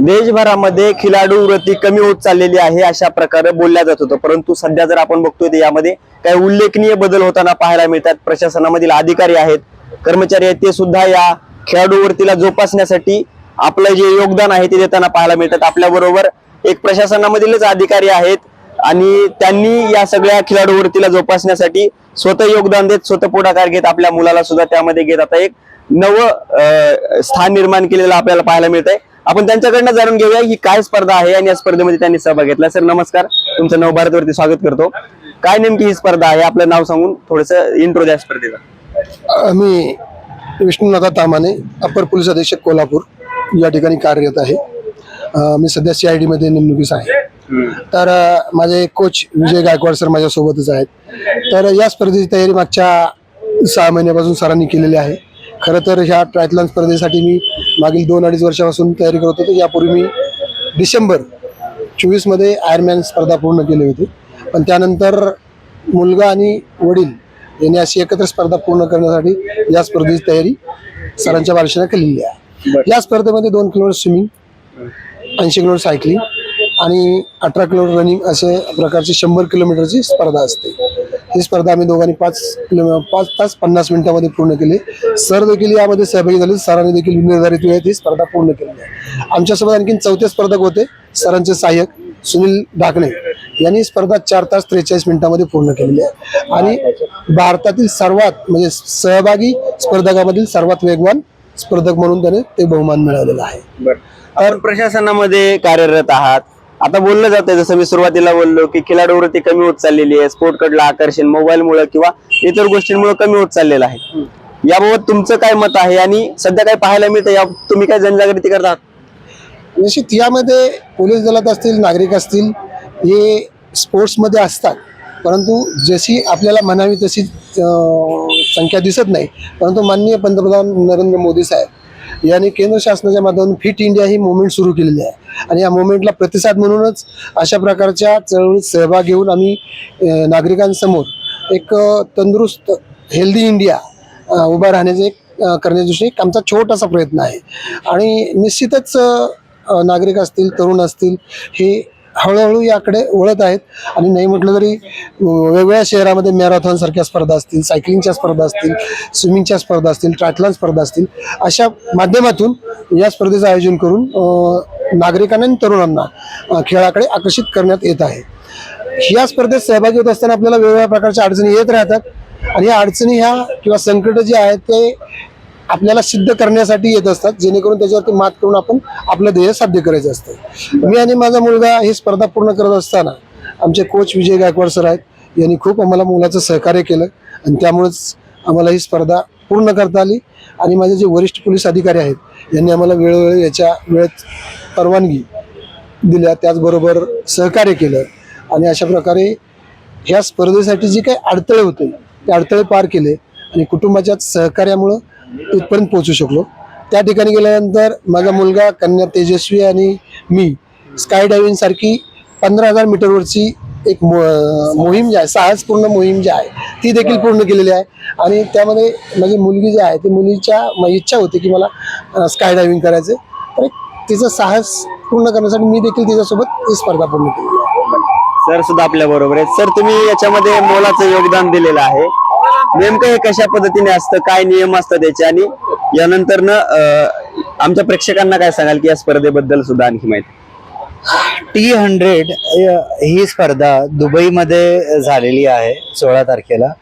देशभरामध्ये खिलाडू वृत्ती कमी होत चाललेली आहे अशा प्रकारे बोलल्या जात होतं. परंतु सध्या जर आपण बघतोय तर यामध्ये काही उल्लेखनीय बदल होताना पाहायला मिळतात. प्रशासनामधील अधिकारी आहेत कर्मचारी आहेत ते सुद्धा या खेळाडू वृत्तीला जोपासण्यासाठी आपलं जे योगदान आहे ते देताना पाहायला मिळतात. आपल्या बरोबर एक प्रशासनामधीलच अधिकारी आहेत आणि त्यांनी या सगळ्या खेळाडू वृत्तीला जोपासण्यासाठी स्वतः योगदान देत स्वतः पुढाकार घेत आपल्या मुलाला सुद्धा त्यामध्ये घेत आता एक नवं स्थान निर्माण केलेलं आपल्याला पाहायला मिळत आहे आपण त्यांच्याकडनं जाणून घेऊया ही काय स्पर्धा आहे आणि या स्पर्धेमध्ये त्यांनी सहभाग घेतला. सर नमस्कार. तुमचं नव भारतवरती स्वागत करतो. काय नेमकी ही स्पर्धा आहे? आपलं नाव सांगून थोडस इंट्रो द्या स्पर्धेचा. मी विष्णुनाथा तामाने अप्पर पोलीस अधीक्षक कोल्हापूर या ठिकाणी कार्यरत आहे. मी सध्या सी आयमध्ये नेमणुकीस आहे. तर माझे कोच विजय गायकवाड सर माझ्यासोबतच आहेत. तर या स्पर्धेची तयारी मागच्या सहा महिन्यापासून सरांनी केलेली आहे. खरं तर ह्या ट्रायथलॉन स्पर्धेसाठी मी मागील दोन अडीच वर्षापासून तयारी करत होतो. यापूर्वी मी डिसेंबर चोवीसमध्ये आयरमॅन स्पर्धा पूर्ण केली होती. पण त्यानंतर मुलगा आणि वडील यांनी अशी एकत्र स्पर्धा पूर्ण करण्यासाठी या स्पर्धेची तयारी सरांच्या बारशाने केलेली आहे. या स्पर्धेमध्ये दोन किलोमीटर स्विमिंग ऐंशी किलोमीटर सायकलिंग आणि अठरा किलोमीटर रनिंग असे प्रकारची शंभर किलोमीटरची स्पर्धा असते. ही स्पर्धा आम्ही दोघांनी पाच किलो पाच तास पन्नास मिनिटामध्ये पूर्ण केली. सर देखील यामध्ये सहभागी झाले. सरांनी देखील निर्धारित वेळेत ही स्पर्धा पूर्ण केली आहे. आमच्यासोबत आणखी चौथे स्पर्धक होते सरांचे सहाय्यक सुनील ढाकणे यांनी स्पर्धा चार तास त्रेचाळीस मिनिटांमध्ये पूर्ण केलेली आहे. आणि भारतातील सर्वात म्हणजे सहभागी स्पर्धकामधील सर्वात वेगवान स्पर्धक म्हणून त्याने ते बहुमान मिळवलेलं आहे. तर प्रशासनामध्ये कार्यरत आहात. आता बोललं जातंय जसं मी सुरुवातीला बोललो की खिलाडू वृत्ती कमी होत चाललेली आहे स्पोर्ट कडलं आकर्षण मोबाईलमुळे किंवा इतर गोष्टींमुळे कमी होत चाललेलं आहे. याबाबत तुमचं काय मत आहे आणि सध्या काय पाहायला मिळतं या तुम्ही काय जनजागृती करतात निश्चित यामध्ये पोलीस दलात असतील नागरिक असतील हे स्पोर्ट्समध्ये असतात. परंतु जशी आपल्याला म्हणावी तशी संख्या दिसत नाही. परंतु माननीय पंतप्रधान नरेंद्र मोदी साहेब यांनी केंद्र शासनाच्या माध्यमातून फिट इंडिया ही मुवमेंट सुरू केलेली आहे. आणि या मुवमेंटला प्रतिसाद म्हणूनच अशा प्रकारच्या चळवळीत सहभाग घेऊन आम्ही नागरिकांसमोर एक तंदुरुस्त हेल्दी इंडिया उभा राहण्याचे एक एक आमचा छोटासा प्रयत्न आहे. आणि निश्चितच नागरिक असतील तरुण असतील हे हळूहळू याकडे वळत आहेत. आणि नाही म्हटलं तरी वेगवेगळ्या शहरामध्ये मॅरेथॉनसारख्या स्पर्धा असतील सायकलिंगच्या स्पर्धा असतील स्विमिंगच्या स्पर्धा असतील ट्रॅटलॉन स्पर्धा असतील अशा माध्यमातून या स्पर्धेचं आयोजन करून नागरिकांना आणि तरुणांना खेळाकडे आकर्षित करण्यात येत आहे. या स्पर्धेत सहभागी होत असताना आपल्याला वेगवेगळ्या प्रकारच्या अडचणी येत राहतात. आणि या अडचणी ह्या किंवा संकट जे आहेत ते आपल्याला सिद्ध करण्यासाठी येत असतात जेणेकरून त्याच्यावरती मात करून आपण आपलं ध्येय साध्य करायचं असतं. मी आणि माझा मुलगा ही स्पर्धा पूर्ण करत असताना आमचे कोच विजय गायकवाड सर आहेत. यांनी खूप आम्हाला मुलाचं सहकार्य केलं आणि त्यामुळेच आम्हाला ही स्पर्धा पूर्ण करता आली. आणि माझे जे वरिष्ठ पोलीस अधिकारी आहेत यांनी आम्हाला वेळोवेळी याच्या वेळेत परवानगी दिल्या त्याचबरोबर सहकार्य केलं. आणि अशा प्रकारे ह्या स्पर्धेसाठी जी काही अडथळे होते ते अडथळे पार केले. आणि कुटुंबाच्या सहकार्यामुळं इथपर्यंत पोहोचू शकलो. त्या ठिकाणी गेल्यानंतर माझा मुलगा कन्या तेजस्वी आणि मी स्काय डायव्हिंग सारखी पंधरा हजार मीटरवरची एक मो- मोहीम जी आहे साहसपूर्ण मोहीम जी आहे ती देखील पूर्ण केलेली आहे. आणि त्यामध्ये माझी मुलगी जी आहे ती मुलीच्या म- इच्छा होती की मला स्काय डायव्हिंग करायचं. तर एक तिचं साहस पूर्ण करण्यासाठी मी देखील तिच्यासोबत ही स्पर्धा पूर्ण केली. आहे सर सुद्धा आपल्या बरोबर आहेत. सर तुम्ही याच्यामध्ये मोलाचं योगदान दिलेलं आहे. नेमकं हे कशा पद्धतीने असतं काय नियम असतात त्याचे आणि यानंतर न आमच्या प्रेक्षकांना काय सांगाल की या स्पर्धेबद्दल सुद्धा आणखी माहिती? टी हंड्रेड ही स्पर्धा दुबईमध्ये झालेली आहे सोळा तारखेला.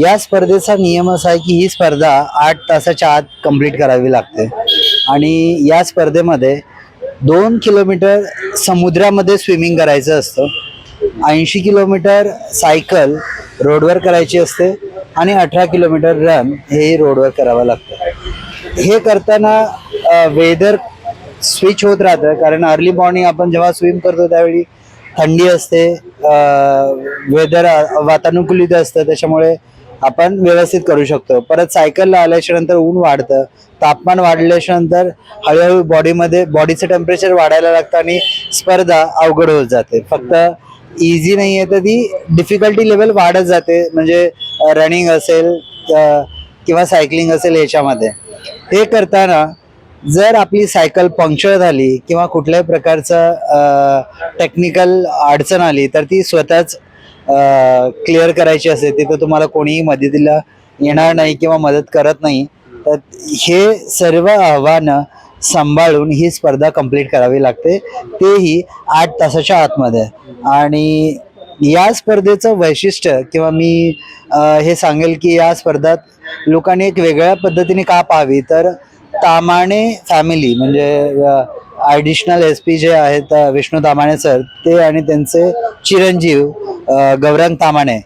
या स्पर्धेचा नियम असा आहे की ही स्पर्धा आठ तासाच्या आत कंप्लीट करावी लागते. आणि या स्पर्धेमध्ये दोन किलोमीटर समुद्रामध्ये स्विमिंग करायचं असतं. ऐंशी किलोमीटर सायकल रोडवर करायची असते. आणि अठरा किलोमीटर रन हे रोडवर करावं लागतं. हे करताना वेदर स्विच होत राहतं कारण अर्ली मॉर्निंग आपण जेव्हा स्विम करतो त्यावेळी थंडी असते वेदर वातानुकूलित असतं त्याच्यामुळे आपण व्यवस्थित करू शकतो. परत सायकलला आल्याच्यानंतर ऊन वाढतं तापमान वाढल्याच्या नंतर हळूहळू बॉडीमध्ये बॉडीचं टेम्परेचर वाढायला लागतं आणि स्पर्धा अवघड होत जाते. फक्त इझी नाही आहे तर ती डिफिकल्टी लेवल वाढत जाते. म्हणजे रनिंग असेल किंवा सायकलिंग असेल याच्यामध्ये. हे करताना जर आपली सायकल पंक्चर झाली किंवा कुठल्याही प्रकारचं टेक्निकल अडचण आली तर ती स्वतःच क्लिअर करायची असते. तिथं तुम्हाला कोणीही मदतीला येणार नाही किंवा मदत करत नाही. तर हे सर्व आव्हानं सांभाळून ही स्पर्धा कंप्लीट करावी लागते. तेही आठ तासाच्या आतमध्ये. आणि या स्पर्धेचं वैशिष्ट्य किंवा मी हे सांगेल की या स्पर्धात लोकांनी एक वेगळ्या पद्धतीने का पाहावी? तर तामाणे फॅमिली म्हणजे ॲडिशनल एस पी जे आहेत विष्णू तामाणे सर ते आणि त्यांचे चिरंजीव गौरंग तामाणे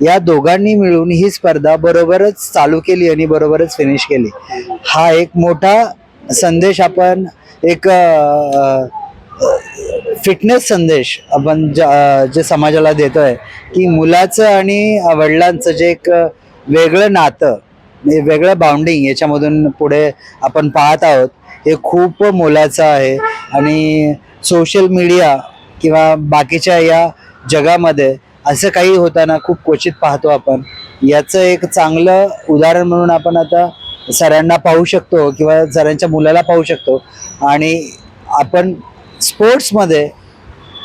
या दोघांनी मिळून ही स्पर्धा बरोबरच चालू केली आणि बरोबरच फिनिश केली. हा एक मोठा संदेश आपण एक फिटनेस संदेश आपण जे समाजाला देतोय की मुलाचं आणि वडिलांचं जे एक वेगळं नातं वेगळं बाउंडिंग याच्यामधून पुढे आपण पाहत आहोत हे खूप मोलाचं आहे. आणि सोशल मीडिया किंवा बाकीच्या या जगामध्ये असं काही होताना खूप क्वचित पाहतो आपण. याचं एक चांगलं उदाहरण म्हणून आपण आता सरांना पाहू शकतो किंवा सरांच्या मुलाला पाहू शकतो. आणि आपण स्पोर्ट्समध्ये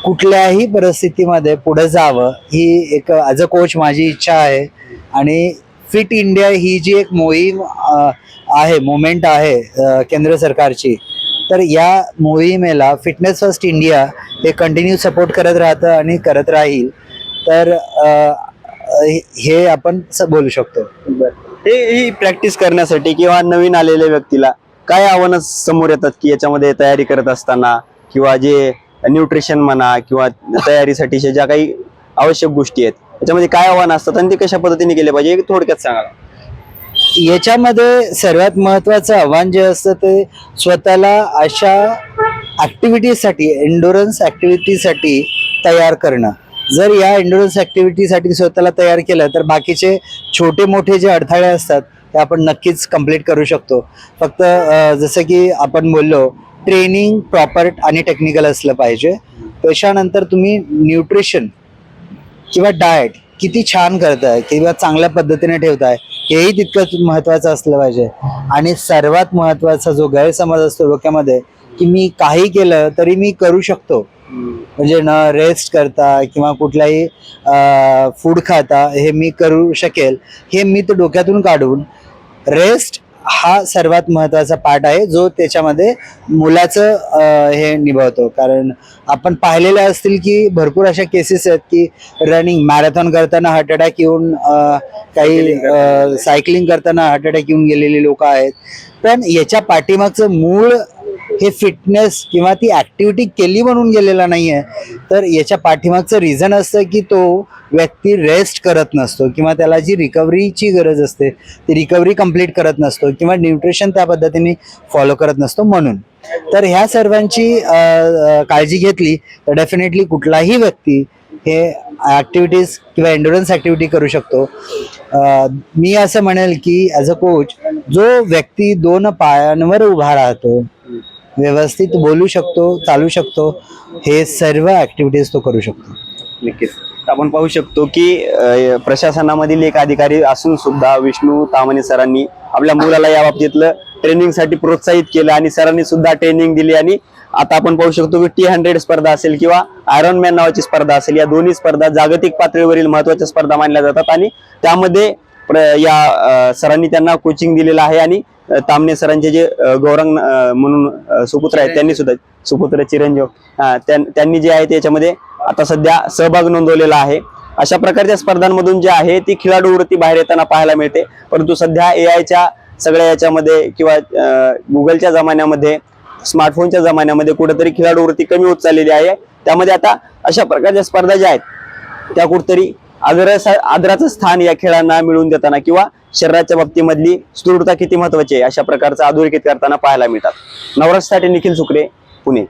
कुठल्याही परिस्थितीमध्ये पुढे जावं ही एक ॲज अ कोच माझी इच्छा आहे. आणि फिट इंडिया ही जी एक मोहीम आहे मुवमेंट आहे केंद्र सरकारची तर या मोहिमेला फिटनेस फर्स्ट इंडिया हे कंटिन्यू सपोर्ट करत राहतं आणि करत राहील. तर हे- हे आपण स- बोलू शकतो. बरं. हे ही प्रॅक्टिस करण्यासाठी किंवा नवीन आलेल्या व्यक्तीला काय आव्हानं समोर येतात की याच्यामध्ये तयारी करत असताना किंवा जे न्यूट्रिशन म्हणा किंवा तयारीसाठीच्या ज्या काही आवश्यक गोष्टी आहेत याच्यामध्ये काय आव्हानं असतात आणि ते कशा पद्धतीने केले पाहिजे हे थोडक्यात सांगा. याच्यामध्ये सर्वात महत्वाचं आव्हान जे असतं ते स्वतःला अशा ॲक्टिव्हिटीसाठी एन्डोरन्स ॲक्टिव्हिटीसाठी तयार करणं. जर या एन्डोरन्स ॲक्टिव्हिटीसाठी स्वतःला तयार केलं तर बाकीचे छोटे मोठे जे अडथळे असतात ते आपण नक्कीच कंप्लीट करू शकतो. फक्त जसं की आपण बोललो ट्रेनिंग प्रॉपर आणि टेक्निकल असलं पाहिजे. त्याच्यानंतर तुम्ही न्यूट्रिशन किंवा डाएट किती छान करताय किंवा चांगल्या पद्धतीने ठेवताय हेही तितकंच महत्वाचं असलं पाहिजे. आणि सर्वात महत्त्वाचा जो गैरसमज असतो डोक्यामध्ये की मी काही केलं तरी मी करू शकतो. म्हणजे न रेस्ट करता किंवा कुठलाही फूड खाता हे मी करू शकेल. हे मी तर डोक्यातून काढून रेस्ट हा सर्वात महत्त्वाचा पार्ट आहे जो त्याच्यामध्ये मुलाचं हे निभावतो. कारण आपण पाहिलेले असतील की भरपूर अशा केसेस आहेत की रनिंग मॅरेथॉन करताना हार्ट अटॅक येऊन काही सायकलिंग करताना हार्ट अटॅक येऊन गेलेली लोक आहेत. पण याच्या पाठीमागचं मूळ हे फिटनेस किंवा ती ऍक्टिव्हिटी केली म्हणून गेलेला नाहीये. तर याच्या पाठीमागचं रिझन असतं की तो व्यक्ती रेस्ट करत नसतो किंवा त्याला जी रिकव्हरीची गरज असते ती रिकव्हरी कंप्लीट करत नसतो किंवा न्यूट्रिशन त्या पद्धतीने फॉलो करत नसतो म्हणून. तर ह्या सर्वांची काळजी घेतली तर डेफिनेटली कुठलाही व्यक्ती हे ॲक्टिव्हिटीज किंवा एन्डुरन्स ॲक्टिव्हिटी करू शकतो. मी असं म्हणेल की ॲज अ कोच जो व्यक्ती दोन पायांवर उभा राहतो व्यवस्थित बोलू शकतो चालू शकतो हे सर्व ॲक्टिव्हिटीज तो करू शकतो. नक्कीच. आपण पाहू शकतो की प्रशासनामधील एक अधिकारी असून सुद्धा विष्णू तामणे सरांनी आपल्या मुलाला या बाबतीतलं ट्रेनिंगसाठी प्रोत्साहित केलं आणि सरांनी सुद्धा ट्रेनिंग दिली आणि आता आपण पाहू शकतो की टी हंड्रेड स्पर्धा असेल किंवा आयरन मॅन नावाची स्पर्धा असेल. या दोन्ही स्पर्धा जागतिक पातळीवरील महत्त्वाच्या स्पर्धा मानल्या जातात आणि त्यामध्ये प्र- या सरांनी त्यांना कोचिंग दिलेलं आहे आणि तामने सरांचे जे गौरंग म्हणून सुपुत्र आहेत त्यांनी सुद्धा सुपुत्र चिरंजीव त्यां- त्यांनी जे आहे त्याच्यामध्ये आता सध्या सहभाग नोंदवलेला आहे. अशा प्रकारच्या स्पर्धांमधून जे आहे ती खेळाडू वृत्ती बाहेर येताना पाहायला मिळते. परंतु सध्या ए आयच्या सगळ्या याच्यामध्ये किंवा गुगलच्या जमान्यामध्ये स्मार्टफोनच्या जमान्यामध्ये कुठेतरी खेळाडूवरती कमी होत चाललेली आहे. त्यामध्ये आता अशा प्रकारच्या स्पर्धा ज्या आहेत त्या कुठेतरी आदरास आदराचं स्थान या खेळांना मिळवून देताना किंवा शरीराच्या बाबतीमधली सुदृढता किती महत्वाची आहे अशा प्रकारचं अधोरेखित करताना पाहायला मिळतात. नवराष्ट्रासाठी निखिल सुकरे पुणे.